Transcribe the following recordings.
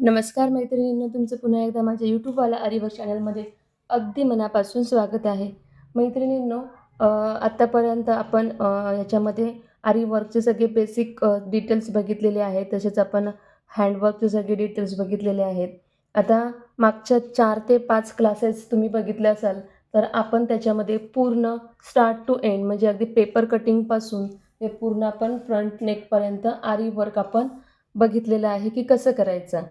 नमस्कार मैत्रिणींनो तुमचं पुन्हा एकदा माझ्या यूट्यूबवाला अरिवर चॅनलमध्ये अगदी मनापासून स्वागत आहे. मैत्रिणींनो आत्तापर्यंत आपण याच्यामध्ये ह्याच्यामध्ये सगळे बेसिक डिटेल्स बघितलेले आहेत. तसेच आपण हँडवर्कचे सगळे डिटेल्स बघितलेले आहेत. आता मागच्या चार ते पाच क्लासेस तुम्ही बघितले असाल तर आपण त्याच्यामध्ये पूर्ण स्टार्ट टू एंड म्हणजे अगदी पेपर कटिंगपासून ते पूर्ण आपण फ्रंट नेकपर्यंत आरी वर्क आपण बघितलेलं आहे की कसं करायचं.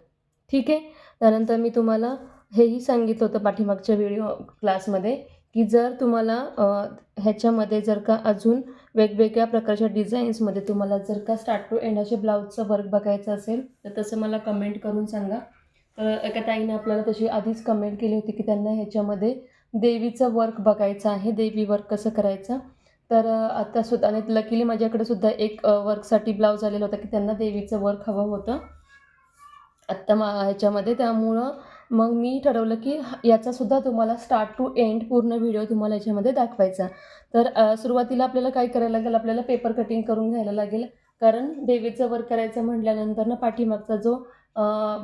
ठीक आहे. त्यानंतर मी तुम्हाला हेही सांगितलं होतं पाठीमागच्या व्हिडिओ क्लासमध्ये की जर तुम्हाला ह्याच्यामध्ये जर का अजून वेगवेगळ्या प्रकारच्या डिझाईन्समध्ये तुम्हाला जर का स्टार्ट टू एंड असे ब्लाऊजचं वर्क बघायचं असेल तर तसं मला कमेंट करून सांगा. तर एका ताईने आपल्याला तशी आधीच कमेंट केली होती की त्यांना ह्याच्यामध्ये देवीचं वर्क बघायचं आहे देवी वर्क कसं करायचं. तर आता सुद्धा आणि लकीली माझ्याकडे सुद्धा एक वर्कसाठी ब्लाऊज आलेला होता की त्यांना देवीचं वर्क हवं होतं. आत्ता मा ह्याच्यामध्ये. त्यामुळं मग मी ठरवलं की याचासुद्धा तुम्हाला स्टार्ट टू एंड पूर्ण व्हिडिओ तुम्हाला याच्यामध्ये दाखवायचा. तर सुरुवातीला आपल्याला काय करायला लागेल? आपल्याला पेपर कटिंग करून घ्यायला लागेल. कारण देवीचं वर्क करायचं म्हटल्यानंतर ना पाठीमागचा जो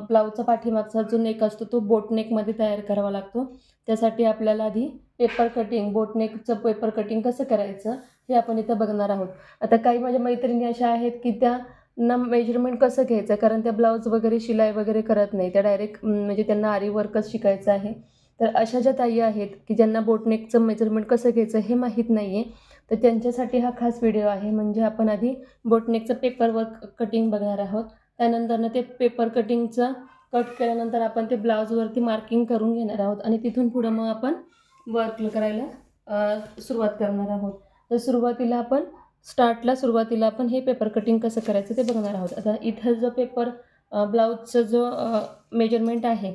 ब्लाऊजचा पाठीमागचा जो नेक असतो तो बोटनेकमध्ये तयार करावा लागतो. त्यासाठी आपल्याला आधी पेपर कटिंग बोटनेकचं पेपर कटिंग कसं करायचं हे आपण इथं बघणार आहोत. आता काही माझ्या मैत्रिणी अशा आहेत की त्या ना मेजरमेंट कसं घ्यायचं? कारण त्या ब्लाऊज वगैरे शिलाई वगैरे करत नाही. त्या डायरेक्ट म्हणजे त्यांना आरी वर्कच शिकायचं आहे. तर अशा ज्या ताई आहेत की ज्यांना बोटनेकचं मेजरमेंट कसं घ्यायचं हे माहीत नाही आहे तर त्यांच्यासाठी हा खास व्हिडिओ आहे. म्हणजे आपण आधी बोटनेकचं पेपर वर्क कटिंग बघणार आहोत. त्यानंतरनं ते पेपर कटिंगचं कट केल्यानंतर आपण ते ब्लाऊजवरती मार्किंग करून घेणार आहोत. आणि तिथून पुढं मग आपण वर्क करायला सुरुवात करणार आहोत. तर सुरुवातीला आपण स्टार्टला सुरुवातीला आपण हे पेपर कटिंग कसं करायचं ते बघणार आहोत. आता इथं जो पेपर ब्लाऊजचं जो मेजरमेंट आहे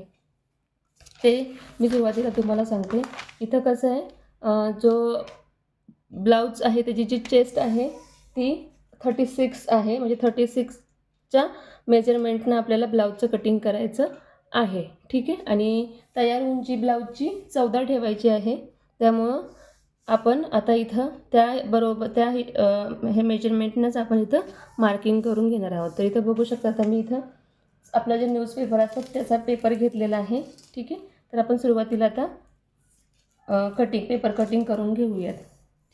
ते मी सुरुवातीला तुम्हाला सांगते. इथं कसं आहे जो ब्लाऊज आहे त्याची जी चेस्ट आहे ती थर्टी सिक्स आहे. म्हणजे थर्टी सिक्सच्या मेजरमेंटनं आपल्याला ब्लाऊजचं कटिंग करायचं आहे. ठीक आहे? आणि तयार उंची ब्लाऊजची चौदा ठेवायची आहे त्यामुळं आपण आता इथं त्याबरोबर त्या हे मेजरमेंटनंच आपण इथं मार्किंग करून घेणार आहोत. तर इथं बघू शकता आता मी इथं आपला जे न्यूजपेपर असतो त्याचा पेपर घेतलेला आहे. ठीक आहे? तर आपण सुरुवातीला आता कटिंग पेपर कटिंग करून घेऊयात.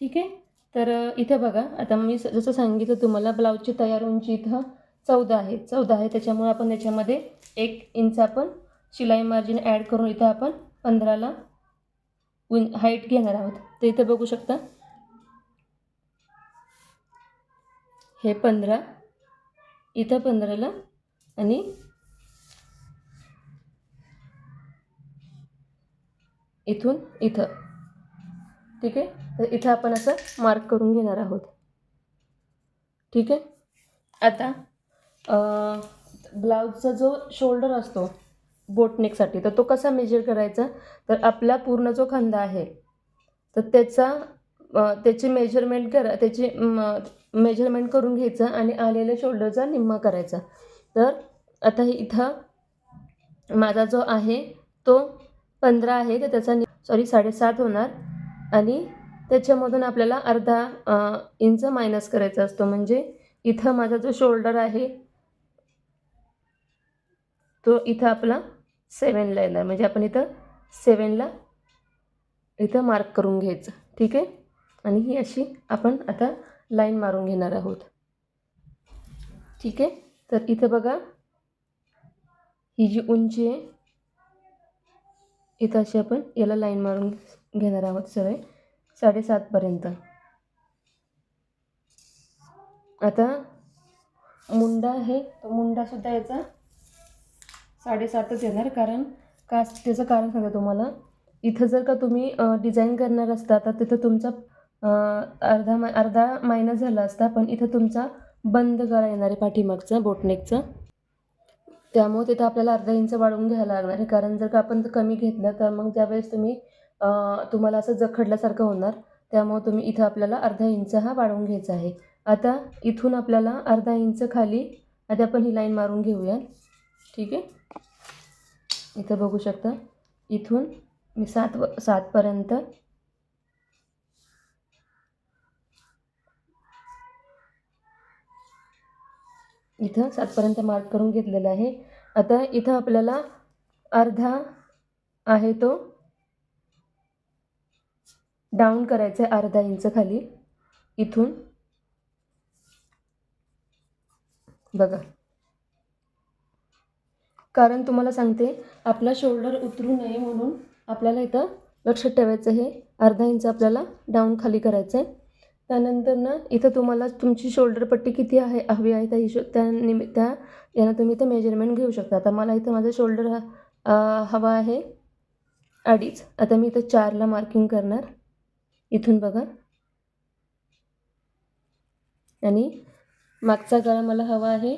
ठीक आहे? तर इथं बघा आता मी जसं सांगितलं तुम्हाला ब्लाऊजची तयार उंची इथं चौदा आहे. चौदा आहे त्याच्यामुळे आपण त्याच्यामध्ये एक इंच आपण शिलाई मार्जिन ॲड करून इथं आपण पंधराला उं हाईट घेणार आहोत. तर इथं बघू शकता. हे पंधरा इथं पंधराला आणि इथून इथं. ठीक आहे? तर इथं आपण असं मार्क करून घेणार आहोत. ठीक आहे? आता ब्लाऊजचा जो शोल्डर असतो बोटनेकसाठी. तर तो कसा मेजर करायचा? तर आपला पूर्ण जो खांदा आहे तर त्याचा त्याची मेजरमेंट करा त्याची मेजरमेंट करून घ्यायचं आणि आलेल्या शोल्डरचा निम्मा करायचा. तर आता इथं माझा जो आहे तो पंधरा आहे तर त्याचा सॉरी साडेसात होणार. आणि त्याच्यामधून आपल्याला अर्धा इंच मायनस करायचा असतो. म्हणजे इथं माझा जो शोल्डर आहे तो इथं आपला सेवनला येणार. म्हणजे आपण इथं सेवनला इथं मार्क करून घ्यायचं. ठीक आहे? आणि ही अशी आपण आता लाईन मारून घेणार आहोत. ठीक आहे? तर इथं बघा. ही जी उंची आहे इथं अशी आपण याला लाईन मारून घेणार आहोत सरळ साडेसातपर्यंत आता मुंडा आहे तो मुंडासुद्धा याचा साडेसातच येणार. कारण का त्याचं कारण सांगा तुम्हाला. इथं जर का तुम्ही डिझाईन करणार असता तर तिथं तुमचा अर्धा मा अर्धा मायनस झाला असता पण इथं तुमचा बंद गळा येणार आहे पाठीमागचा बोटनेकचा त्यामुळे तिथं आपल्याला अर्धा इंच वाढवून घ्यायला लागणार आहे. कारण जर का आपण कमी घेतलं तर मग ज्यावेळेस तुम्ही तुम्हाला असं जखडल्यासारखं होणार. त्यामुळे तुम्ही इथं आपल्याला अर्धा इंच हा वाढवून घ्यायचा आहे. आता इथून आपल्याला अर्धा इंच खाली आधी आपण ही लाईन मारून घेऊया. ठीक आहे? इथं बघू शकता. इथून मी सात व सातपर्यंत इथं सातपर्यंत मार्क करून घेतलेलं आहे. आता इथं आपल्याला अर्धा आहे तो. डाऊन करायचा आहे अर्धा इंच खाली. इथून बघा. कारण तुम्हाला सांगते आपला शोल्डर उतरू नये म्हणून आपल्याला इथं लक्षात ठेवायचं हे अर्धा इंच आपल्याला डाऊन खाली करायचं आहे. त्यानंतर ना इथं तुम्हाला तुमची शोल्डर पट्टी किती आहे हवी आहे त्या हिशो त्या निमि त्या यानं तुम्ही इथं मेजरमेंट घेऊ शकता. आता मला इथं माझं शोल्डर हा हवा आहे. अडीच. आता मी इथं चारला मार्किंग करणार. इथून बघा. आणि मागचा गळा मला हवा आहे.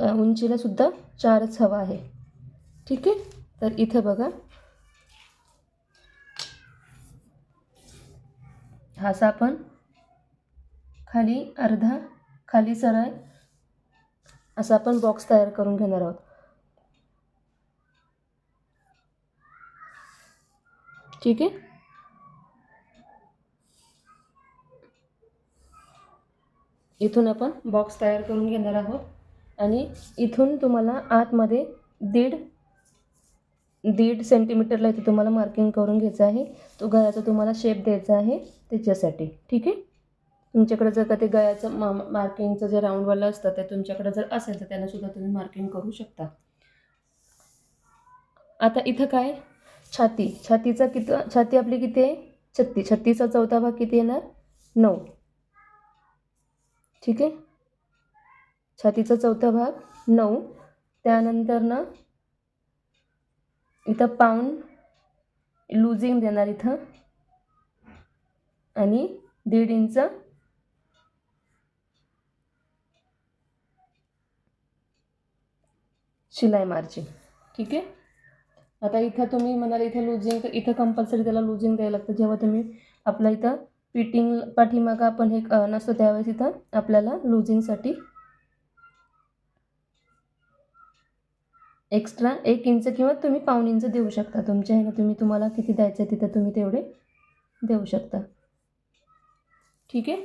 उंचीला सुद्धा चारच हवा आहे. ठीक आहे? तर इथं बघा. हा असा आपण खाली अर्धा खाली सरळ असा आपण बॉक्स तयार करून घेणार आहोत. ठीक आहे? इथून आपण बॉक्स तयार करून घेणार आहोत. आणि इथून तुम्हाला आतमध्ये दीड दीड सेंटीमीटरला इथे तुम्हाला मार्किंग करून घ्यायचं आहे. तो गळ्याचा तुम्हाला शेप द्यायचा आहे त्याच्यासाठी. ठीक आहे? तुमच्याकडे जर का ते गळ्याचं मा मार्किंगचं जे राऊंडवालं असतं ते तुमच्याकडे जर असेल तर त्यांना सुद्धा तुम्ही मार्किंग करू शकता. आता इथं काय? छाती. छातीचा किती छाती आपली किती आहे? छत्तीस. छत्तीसचा चौथा भाग किती येणार? नऊ. ठीक आहे? छातीचा चौथा भाग नऊ. त्यानंतर ना इथं पाऊन लुझिंग देणार इथं. आणि दीड इंच शिलाई मार्जिन ठीक आहे? आता इथं तुम्ही म्हणाल इथं लुझिंग इथं कंपल्सरी त्याला लुझिंग द्यायला लागतं. जेव्हा तुम्ही आपलं इथं फिटिंग पाठीमागं आपण हे नसतं त्यावेळेस इथं आपल्याला लुझिंगसाठी एक्स्ट्रा एक इंच किंवा तुम्ही पाऊण इंच देऊ शकता. तुमच्या ह्यानं तुम्ही तुम्हाला किती द्यायचं आहे तिथं तुम्ही तेवढे देऊ शकता. ठीक आहे?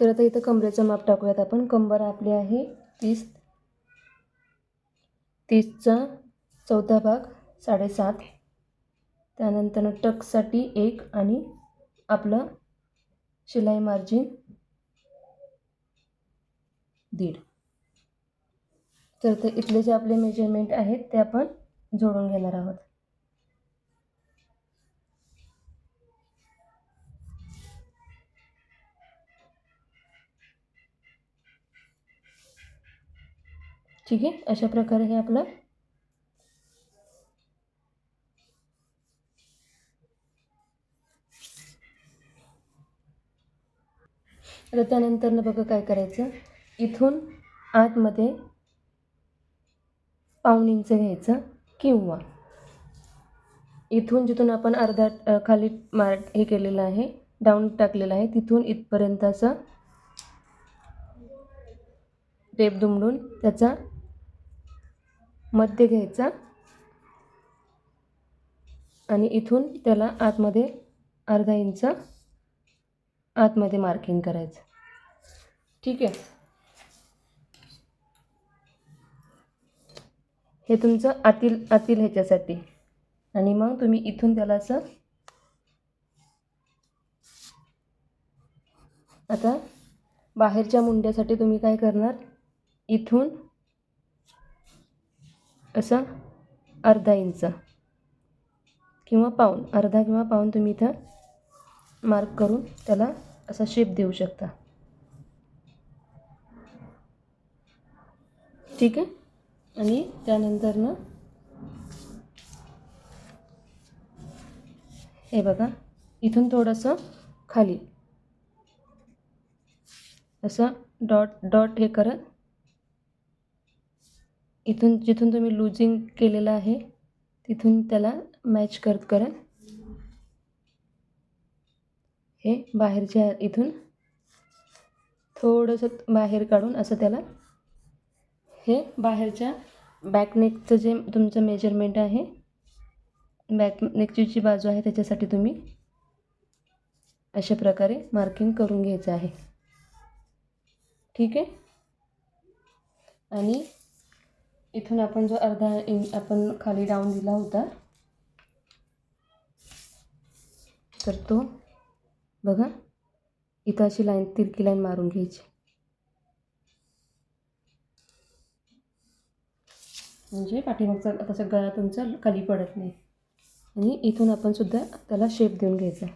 तर आता इथं कमरेचं माप टाकूयात आपण. कंबर आपली आहे तीस तीसचा चौथा भाग साडेसात. त्यानंतर टकसाठी एक आणि आपलं शिलाई मार्जिन दीड. तर ते इथले जे आपले मेजरमेंट आहेत ते आपण जोडून घेणार आहोत. ठीक आहे? अशा प्रकारे हे आपलं आता त्यानंतरनं बघा काय करायचं. इथून आतमध्ये पाहुणींचं घ्यायचं किंवा इथून जिथून आपण अर्धा खाली मार हे केलेलं आहे डाऊन टाकलेलं आहे तिथून इथपर्यंत असं टेप दुमडून त्याचा मध्य घ्यायचा आणि इथून त्याला आतमध्ये अर्धा इंच आतमध्ये मार्किंग करायचं. ठीक आहे? हे तुमचं आतील आतील ह्याच्यासाठी. आणि मग तुम्ही इथून त्याला असं आता बाहेरच्या मुंड्यासाठी तुम्ही काय करणार? इथून असं अर्धा इंच किंवा पाऊन अर्धा किंवा पाऊन तुम्ही इथं मार्क करून त्याला असा शेप देऊ शकता. ठीक आहे? आणि त्यानंतर ना हे बघा इथून थोडंसं खाली. असं डॉट डॉट हे करत इथून जिथून तुम्ही लूजिंग केलेलं आहे तिथून त्याला मॅच करत करत हे बाहेरच्या इथून थोडंसं बाहेर काढून असं त्याला हे बाहेरच्या बॅकनेकचं जे तुमचं मेजरमेंट आहे बॅकनेकची जी बाजू आहे त्याच्यासाठी तुम्ही अशा प्रकारे मार्किंग करून घ्यायचं आहे. ठीक आहे? आणि इथून आपण जो अर्धा इंच आपण खाली डाऊन दिला होता तर तो बघा इथं अशी लाईन तिरकी लाईन मारून घ्यायची. म्हणजे पाठीमागचा तसा गळा तुमचा खाली पडत नाही. आणि इथून आपण सुद्धा त्याला शेप देऊन घ्यायचा.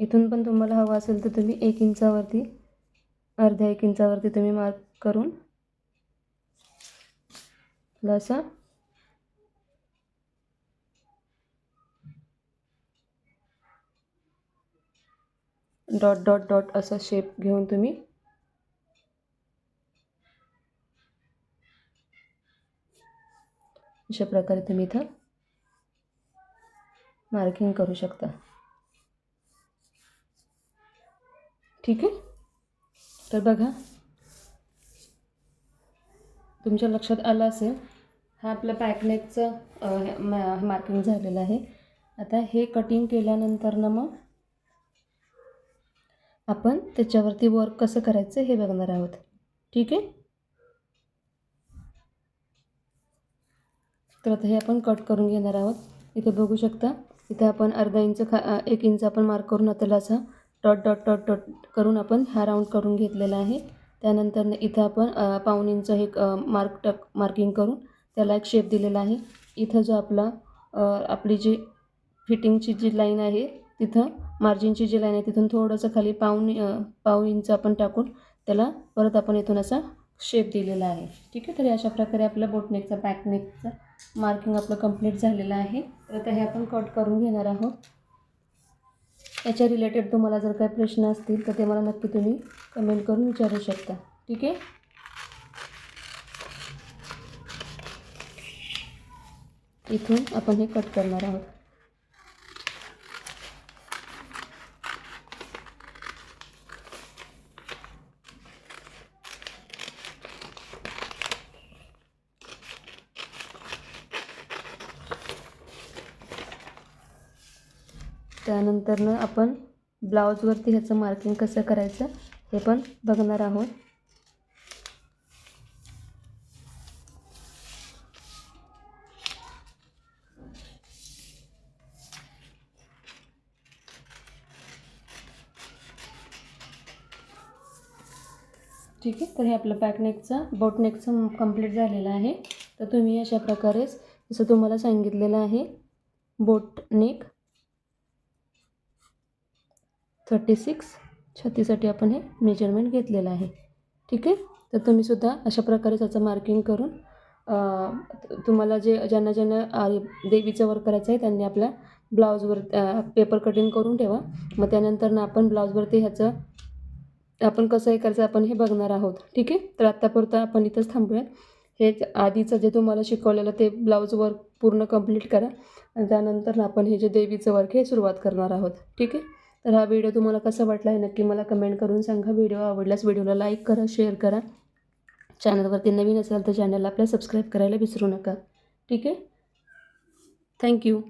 इथून पण तुम्हाला हवा असेल तर तुम्ही एक इंचावरती अर्ध्या एक इंचावरती तुम्ही मार्क करून त्याला असा डॉट डॉट डॉट असा शेप घेऊन तुम्ही अशा प्रकारे तुम्ही इथं मार्किंग करू शकता. ठीक आहे? तर बघा. तुमच्या लक्षात आलं असेल हा आपलं पॅकनेकचं मार्किंग झालेलं आहे. आता हे कटिंग केल्यानंतर ना मग आपण त्याच्यावरती वर्क कसं करायचं हे बघणार आहोत. ठीक आहे? तर आता हे आपण कट करून घेणार आहोत. इथे बघू शकता इथे आपण अर्धा इंच खा एक इंच आपण मार्क करून त्याला असा डॉट डॉट डॉट डॉट करून आपण हा राऊंड करून घेतलेला आहे. त्यानंतर इथं आपण पाऊन इंच हे मार्क टक मार्किंग करून त्याला एक शेप दिलेला आहे. इथं जो आपला आपली जी फिटिंगची जी लाईन आहे तिथं मार्जिनची जी लाईन आहे तिथून थोडंसं खाली पाऊन पाऊ इंच आपण टाकून त्याला परत आपण इथून असा शेप दिलेला आहे. ठीक आहे? तर अशा प्रकारे आपलं बोटनेकचा बॅकनेकचा मार्किंग आपलं कंप्लीट झालेलं आहे. तर आता हे आपण कट करून घेणार आहोत. याच्या रिलेटेड तुम्हाला जर काही प्रश्न असतील तर ते मला नक्की तुम्ही कमेंट करून विचारू शकता. ठीक आहे? इथून आपण हे कट करणार आहोत. त्यानंतरनं आपण ब्लाऊजवरती ह्याचं मार्किंग कसं करायचं हे पण बघणार आहोत. ठीक आहे तर हे आपलं बॅकनेकचं बोटनेकचं कंप्लीट झालेलं आहे. तर तुम्ही अशा प्रकारेच जसं तुम्हाला सांगितलेलं आहे बोटनेक थर्टी सिक्स छातीसाठी आपण हे मेजरमेंट घेतलेलं आहे. ठीक आहे? तर तुम्हीसुद्धा अशा प्रकारे त्याचं मार्किंग करून तुम्हाला जे ज्यांना ज्यांना देवीचं वर्क करायचं आहे त्यांनी आपल्या ब्लाऊजवर पेपर कटिंग करून ठेवा. मग त्यानंतर ना आपण ब्लाऊजवरती ह्याचं आपण कसं हे करायचं आपण हे बघणार आहोत. ठीक आहे? तर आत्तापुरतं आपण इथंच थांबूया हे आधीचं जे तुम्हाला शिकवलेलं ते ब्लाऊज वर्क पूर्ण कंप्लीट करा. आणि त्यानंतर ना आपण हे जे देवीचं वर्क हे सुरुवात करणार आहोत. ठीक आहे? तर हा व्हिडिओ तुम्हाला कसा वाटला आहे नक्की मला कमेंट करून सांगा. व्हिडिओ आवडल्यास व्हिडिओला लाईक करा शेअर करा. चॅनलवरती नवीन असाल तर चॅनलला आपल्या सबस्क्राईब करायला विसरू नका. ठीक आहे? थँक्यू